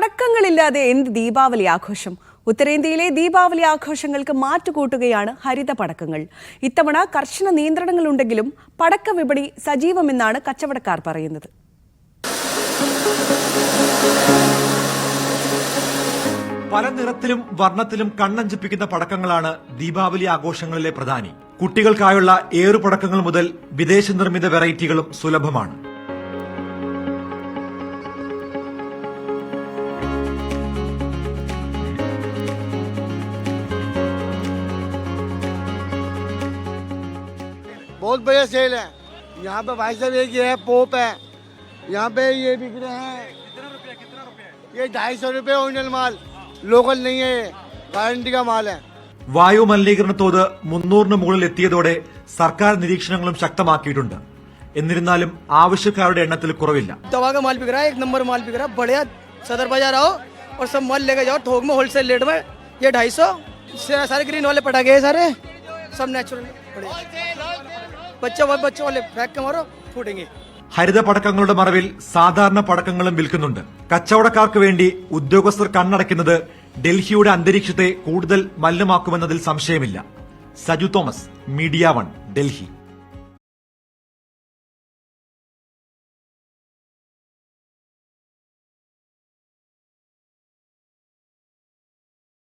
പടക്കങ്ങളില്ലാതെ എന്ത് ദീപാവലി ആഘോഷം? ഉത്തരേന്ത്യയിലെ ദീപാവലി ആഘോഷങ്ങൾക്ക് മാറ്റുകൂട്ടുകയാണ് ഹരിത പടക്കങ്ങൾ. ഇത്തവണ കർശന നിയന്ത്രണങ്ങളുണ്ടെങ്കിലും പടക്ക വിപണി സജീവമെന്നാണ് കച്ചവടക്കാർ പറയുന്നത്. പല നിറത്തിലും വർണത്തിലും കണ്ണഞ്ചിപ്പിക്കുന്ന പടക്കങ്ങളാണ് ദീപാവലി ആഘോഷങ്ങളിലെ പ്രധാനി. കുട്ടികൾക്കായുള്ള ഏറുപടക്കങ്ങൾ മുതൽ വിദേശ നിർമ്മിത വെറൈറ്റികളും സുലഭമാണ്. बहुत बढ़िया सेल है यहाँ पे भाई साहब एक ये है पोप है यहाँ पे ये बिक रहे हैं ये ढाई सौ रुपये ओरिजिनल माल लोकल नहीं है ये गारंटी का माल है വായു മലിനീകരണ തോത് മുന്നൂറിന് മുകളിൽ എത്തിയതോടെ സർക്കാർ നിരീക്ഷണങ്ങളും ശക്തമാക്കിയിട്ടുണ്ട് എന്നിരുന്നാലും ആവശ്യക്കാരുടെ എണ്ണത്തിൽ കുറവില്ല दवा का माल बिक रहा है एक नंबर माल बिक रहा है बढ़िया सदर बाजार आओ और सब माल लेके जाओ थोक में होलसेल रेट में ये ढाई सौ सारे ग्रीन वाले पटाखे हैं सारे सब नेचुरल ബച്ചോ ബച്ചോ മാറോ ഫൂടെങ്കിൽ ഹരിത പടക്കങ്ങളുടെ മറവിൽ സാധാരണ പടക്കങ്ങളും വിൽക്കുന്നുണ്ട്. കച്ചവടക്കാർക്ക് വേണ്ടി ഉദ്യോഗസ്ഥർ കണ്ണടയ്ക്കുന്നത് ഡൽഹിയുടെ അന്തരീക്ഷത്തെ കൂടുതൽ മലിനമാക്കുമെന്നതിൽ സംശയമില്ല. Saju Thomas media one Delhi.